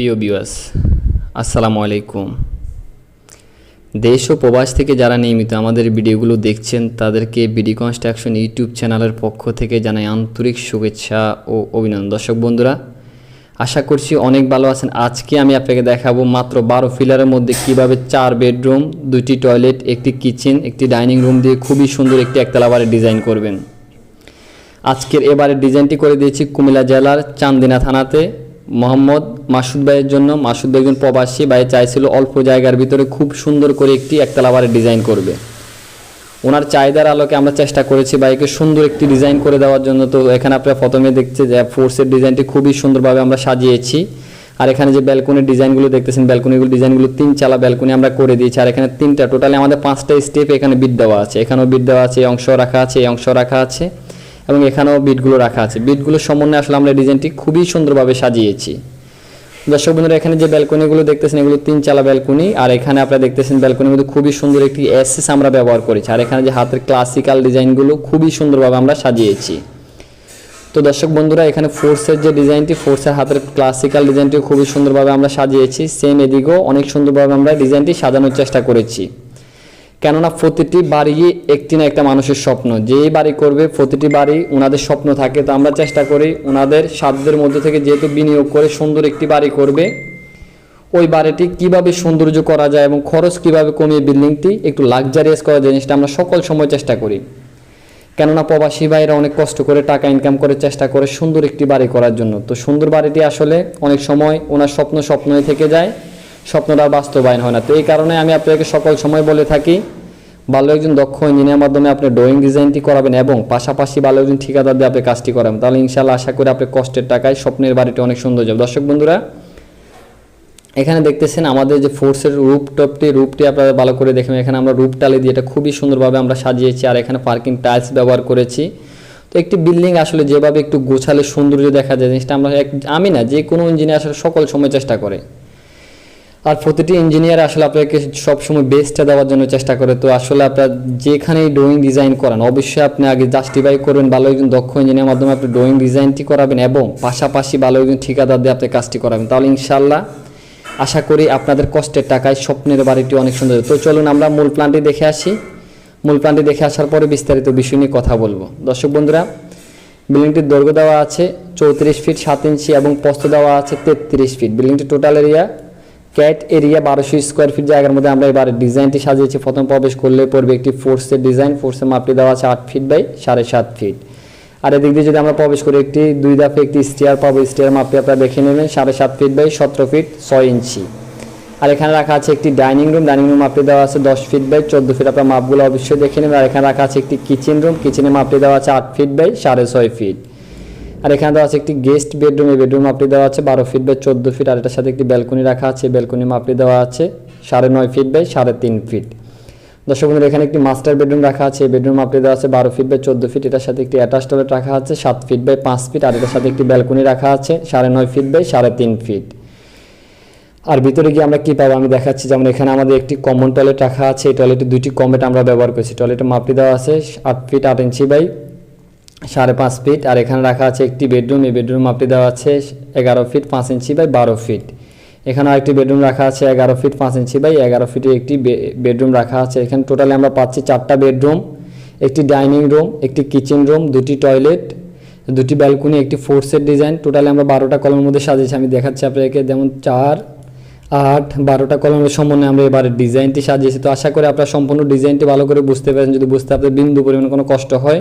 প্রিয় বিওয়াস আসসালামু আলাইকুম। দেশ ও প্রবাস থেকে যারা নিয়মিত আমাদের ভিডিওগুলো দেখছেন, তাদেরকে বিডি কনস্ট্রাকশন ইউটিউব চ্যানেলের পক্ষ থেকে জানাই আন্তরিক শুভেচ্ছা ও অভিনন্দন। দর্শক বন্ধুরা, আশা করছি অনেক ভালো আছেন। আজকে আমি আপনাকে দেখাবো মাত্র বারো ফিলারের মধ্যে কীভাবে চার বেডরুম দুটি টয়লেট, একটি কিচেন, একটি ডাইনিং রুম দিয়ে খুবই সুন্দর একটি একতলা বাড়ি ডিজাইন করবেন। আজকের এবারের ডিজাইনটি করে দিয়েছি কুমিল্লা জেলার চান্দিনা থানাতে। মোহাম্মদ মাসুদ ভাইয়ের জন্য। মাসুদ একজন প্রবাসী, ভাই চাইছিল অল্প জায়গার ভিতরে খুব সুন্দর করে একটি একতলা বাড়ির ডিজাইন করবে। ওনার চাহিদার আলোকে আমরা চেষ্টা করেছি বাইকে সুন্দর একটি ডিজাইন করে দেওয়ার জন্য। তো এখানে আপনারা প্রথমে দেখছে যে ফোর্সের ডিজাইনটি খুবই সুন্দরভাবে আমরা সাজিয়েছি। আর এখানে যে ব্যালকনির ডিজাইনগুলো দেখতেছেন, ব্যালকনিগুলো ডিজাইনগুলো তিন চালা ব্যালকনি আমরা করে দিয়েছি। আর এখানে তিনটা টোটালি আমাদের পাঁচটা স্টেপ এখানে বিট দেওয়া আছে। এখানেও বিট দেওয়া আছে অংশ রাখা আছে, এই অংশ রাখা আছে। এবং এখানেও বিটগুলো রাখা আছে। বিটগুলো সমন্বয়ে আসলে আমরা ডিজাইনটি খুবই সুন্দরভাবে সাজিয়েছি। দর্শক বন্ধুরা, এখানে যে ব্যালকনিগুলো দেখতেছেন, এগুলো তিন চালা ব্যালকনি আর এখানে আপনারা দেখতেছেন ব্যালকনির মধ্যে খুবই সুন্দর একটি এসএস আমরা ব্যবহার করেছি। আর এখানে যে হাতের ক্লাসিক্যাল ডিজাইনগুলো খুবই সুন্দরভাবে আমরা সাজিয়েছি। তো দর্শক বন্ধুরা, এখানে ফোর্সের যে ডিজাইনটি ফোর্সের হাতের ক্লাসিক্যাল ডিজাইনটি খুবই সুন্দরভাবে আমরা সাজিয়েছি। সেম এদিকেও অনেক সুন্দরভাবে আমরা ডিজাইনটি সাজানোর চেষ্টা করেছি। কেননা প্রতিটি বাড়ি একটি না একটা মানুষের স্বপ্ন। যেই বাড়ি করবে, প্রতিটি বাড়ি ওনাদের স্বপ্ন থাকে। তো আমরা চেষ্টা করি ওনাদের সাধ্যের মধ্যে থেকে যেহেতু বিনিয়োগ করে সুন্দর একটি বাড়ি করবে, ওই বাড়িটি কীভাবে সৌন্দর্য করা যায় এবং খরচ কীভাবে কমিয়ে বিল্ডিংটি একটু লাক্সারিয়াস করা জিনিসটা আমরা সকল সময় চেষ্টা করি। কেননা প্রবাসী ভাইরা অনেক কষ্ট করে টাকা ইনকাম করে চেষ্টা করে সুন্দর একটি বাড়ি করার জন্য। তো সুন্দর বাড়িটি আসলে অনেক সময় ওনার স্বপ্ন স্বপ্নই থেকে যায়। স্বপ্নটা বাস্তবায়ন হয় না। তো এই কারণে আমি আপনাকে সকল সময় বলে থাকি, ভালো একজন দক্ষ ইঞ্জিনিয়ার মাধ্যমে আপনি ড্রয়িং ডিজাইনটি করাবেন এবং পাশাপাশি ভালো একজন ঠিকাদার দিয়ে আপনি কাজটি করাবেন। তাহলে ইনশাল্লাহ আশা করি আপনি কষ্টের টাকায় স্বপ্নের বাড়িটি অনেক সুন্দর যাবে। দর্শক বন্ধুরা, এখানে দেখতেছেন আমাদের যে ফোর্সের রূপ টপটি রূপটি আপনারা ভালো করে দেখবেন এখানে আমরা রূপ টালি দিয়ে এটা খুবই সুন্দরভাবে আমরা সাজিয়েছি আর এখানে পার্কিং টাইলস ব্যবহার করেছি। তো একটি বিল্ডিং আসলে যেভাবে একটু গোছালে সৌন্দর্য দেখা যায়, জিনিসটা আমরা আমি না, যে কোনো ইঞ্জিনিয়ার আসলে সকল সময় চেষ্টা করে। আর প্রতিটি ইঞ্জিনিয়ার আসলে আপনাকে সবসময় বেস্টটা দেওয়ার জন্য চেষ্টা করে। তো আসলে আপনার যেখানেই ড্রয়িং ডিজাইন করান, অবশ্যই আপনি আগে জাস্টিফাই করবেন, ভালো একজন দক্ষ ইঞ্জিনিয়ার মাধ্যমে আপনি ড্রয়িং ডিজাইনটি করাবেন এবং পাশাপাশি ভালো একজন ঠিকাদার দিয়ে আপনি কাজটি করাবেন। তাহলে ইনশাল্লাহ আশা করি আপনাদের কষ্টের টাকায় স্বপ্নের বাড়িটি অনেক সুন্দর তো চলুন আমরা মূল প্ল্যানটি দেখে আসি। মূল প্ল্যানটি দেখে আসার পরে বিস্তারিত বিষয় নিয়ে কথা বলব। দর্শক বন্ধুরা বিল্ডিংটির দৈর্ঘ্য দেওয়া আছে চৌত্রিশ ফিট সাত ইঞ্চি এবং প্রস্থ দেওয়া আছে তেত্রিশ ফিট বিল্ডিংটি টোটাল এরিয়া ক্যাট এরিয়া বারোশো স্কোয়ার ফিট জায়গার মধ্যে আমরা এবার ডিজাইনটি সাজিয়েছি। প্রথম প্রবেশ করলে পড়বে একটি ফোর্সের ডিজাইন ফোর্সের মাপটি দেওয়া আছে আট ফিট বাই সাড়ে সাত ফিট আর এদিক দিয়ে যদি আমরা প্রবেশ করি, একটি দুই ধাপে একটি স্টিয়ার পাবো। স্টিয়ার মাপটি আপনারা দেখে নেবেন, সাড়ে সাত ফিট বাই সতেরো ফিট ছয় ইঞ্চি। আর এখানে রাখা আছে একটি ডাইনিং রুম ডাইনিং রুম মাপটি দেওয়া আছে দশ ফিট বাই চোদ্দ ফিট আপনার মাপগুলো অবশ্যই দেখে নেবেন। আর এখানে রাখা আছে একটি কিচেন রুম কিচেনের মাপটি দেওয়া আছে আট ফিট বাই সাড়ে ছয় ফিট আর এখানে দেওয়া আছে একটি গেস্ট বেডরুম, এই বেডরুম মাপটি দেওয়া আছে বারো ফিট বাই চোদ্দ ফিট, আর এটার সাথে একটি ব্যালকনি রাখা আছে ব্যালকনি মাপটি দেওয়া আছে সাড়ে নয় ফিট বাই সাড়ে তিন ফিট। দর্শক বন্ধুরা, এখানে একটি মাস্টার বেডরুম রাখা আছে, এই বেডরুম মাপটি দেওয়া আছে বারো ফিট বাই চোদ্দ ফিট, এটার সাথে একটি অ্যাটাচ টয়লেট রাখা আছে সাত ফিট বাই পাঁচ ফিট, আর এটার সাথে একটি ব্যালকনি রাখা আছে সাড়ে নয় ফিট বাই সাড়ে তিন ফিট। আর ভিতরে গিয়ে আমরা কি পাবো আমি দেখাচ্ছি, যেমন এখানে আমাদের একটি কমন টয়লেট রাখা আছে, এই টয়লেটে দুইটি কমেট আমরা ব্যবহার করছি টয়লেটের মাপটি দেওয়া আছে আট ফিট আট ইঞ্চি বাই সাড়ে পাঁচ ফিট, আর এখানে রাখা আছে একটি বেডরুম, এই বেডরুম মাপটি দেওয়া আছে এগারো ফিট পাঁচ ইঞ্চি বাই বারো ফিট। এখানে আরেকটি বেডরুম রাখা আছে এগারো ফিট পাঁচ ইঞ্চি বাই এগারো ফিটের একটি বেডরুম রাখা আছে। এখানে টোটালি আমরা পাচ্ছি চারটা বেডরুম, একটি ডাইনিং রুম, একটি কিচেন রুম, দুটি টয়লেট, দুটি ব্যালকনি, একটি ফোর্সের ডিজাইন। টোটালি আমরা বারোটা কলমের মধ্যে সাজিয়েছি। আমি দেখাচ্ছি আপনাদেরকে, যেমন চার, আট, বারোটা কলমের সমন্বয়ে আমরা এবারে ডিজাইনটি সাজিয়েছি। তো আশা করি আপনারা সম্পূর্ণ ডিজাইনটি ভালো করে বুঝতে পারেন যদি বুঝতে আপনাদের বিন্দু পরিমাণে কোনো কষ্ট হয়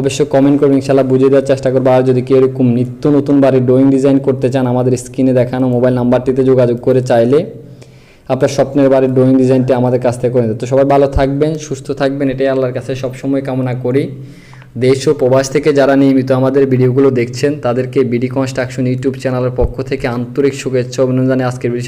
অবশ্যই কমেন্ট করবেন ইনশাল্লাহ বুঝিয়ে দেওয়ার চেষ্টা করব। আর যদি কেউ এরকম নিত্য নতুন বাড়ির ড্রয়িং ডিজাইন করতে চান, আমাদের স্ক্রিনে দেখানো মোবাইল নাম্বারটিতে যোগাযোগ করে চাইলে আপনার স্বপ্নের বাড়ির ড্রয়িং ডিজাইনটি আমাদের কাছ থেকে করে তো সবাই ভালো থাকবেন, সুস্থ থাকবেন, এটাই আল্লাহর কাছে সবসময় কামনা করি। দেশ ও প্রবাস থেকে যারা নিয়মিত আমাদের ভিডিওগুলো দেখছেন, তাদেরকে বিডি কনস্ট্রাকশন ইউটিউব চ্যানেলের পক্ষ থেকে আন্তরিক শুভেচ্ছা অভিনন্দনে আজকের বিষয়